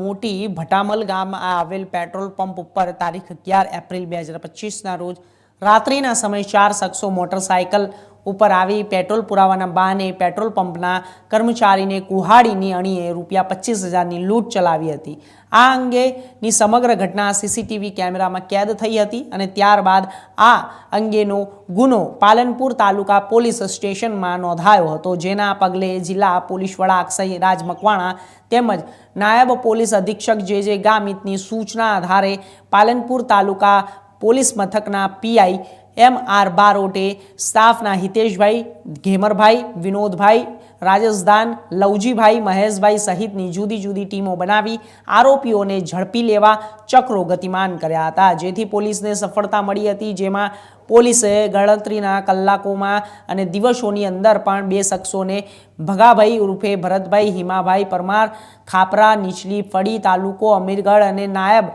મોટી ભટામલ ગામમાં આવેલ પેટ્રોલ પંપ ઉપર તારીખ અગિયાર એપ્રિલ બે હજાર પચીસના રોજ રાત્રિના સમયે ચાર શખ્સો મોટરસાયકલ ઉપર આવી પેટ્રોલ પુરાવાના બહાને પેટ્રોલ પંપના કર્મચારીને કુહાડીની અણીએ રૂપિયા પચીસ હજારની લૂંટ ચલાવી હતી. આ અંગેની સમગ્ર ઘટના સીસીટીવી કેમેરામાં કેદ થઈ હતી અને ત્યારબાદ આ અંગેનો ગુનો પાલનપુર તાલુકા પોલીસ સ્ટેશનમાં નોંધાયો હતો, જેના પગલે જિલ્લા પોલીસ વડા અક્ષય રાજ મકવાણા તેમજ નાયબ પોલીસ અધિક્ષક જે જે ગામિતની સૂચના આધારે પાલનપુર તાલુકા પોલીસ મથકના પીઆઈ એમ આર બારોટે સ્ટાફના હિતેશભાઈ, ઘેમરભાઈ, વિનોદભાઈ રાજસ્થાન લવજીભાઈ, મહેશભાઈ સહિતની જુદી જુદી ટીમો બનાવી આરોપીઓને ઝડપી લેવા ચક્રો ગતિમાન કર્યા હતા. જેથી પોલીસને સફળતા મળી હતી, જેમાં પોલીસે ગણતરીના કલાકોમાં અને દિવસોની અંદર પણ બે શખ્સોને ભગાભાઈ ઉર્ફે ભરતભાઈ, હિમાભાઈ પરમાર, ખાપરા, નીચલી ફળી તાલુકો અમીરગઢ અને નાયબ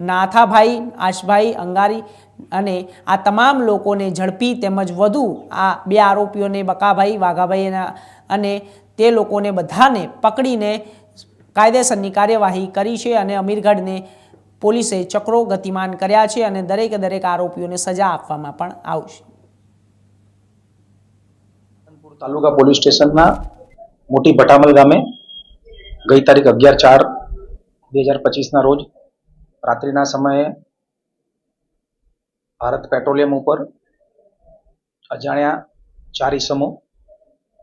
નાથાભાઈ, આશભાઈ, અંગારી અને આ તમામ લોકોને ઝડપી તેમજ વધુ આ બે આરોપીઓને બકાભાઈ, વાઘાભાઈ અને- તે લોકોને બધાને પકડીને કાયદેસરની કાર્યવાહી કરી છે અને અમીરગઢને પોલીસે ચક્રો ગતિમાન કર્યા છે અને દરેકે દરેક આરોપીઓને સજા આપવામાં પણ આવશે. તાલુકા પોલીસ સ્ટેશનના મોટી ભટામલ ગામે ગઈ તારીખ અગિયાર ચાર બે હજાર પચીસના રોજ રાત્રિના સમયે ભારત પેટ્રોલિયમ ઉપર અજાણ્યા ચાર ઇસમો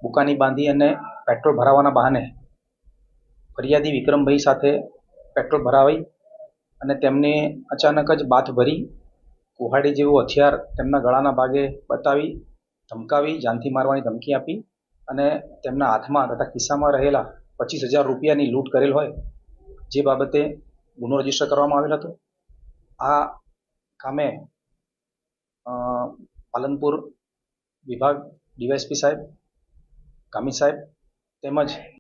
બુકાની બાંધી અને પેટ્રોલ ભરાવાના બહાને ફરિયાદી વિક્રમભાઈ સાથે પેટ્રોલ ભરાવી અને તેમને અચાનક જ બાથ ભરી કુહાડી જેવું હથિયાર તેમના ગળાના ભાગે બતાવી, ધમકાવી, જાનથી મારવાની ધમકી આપી અને તેમના હાથમાં તથા ખિસ્સામાં રહેલા પચીસ હજાર રૂપિયાની લૂંટ કરેલ હોય, જે બાબતે ગુનો રજિસ્ટર કરવામાં આવેલ હતો. આ કામે પાલનપુર વિભાગ ડીવાયસપી સાહેબ કામી સાહેબ તેમજ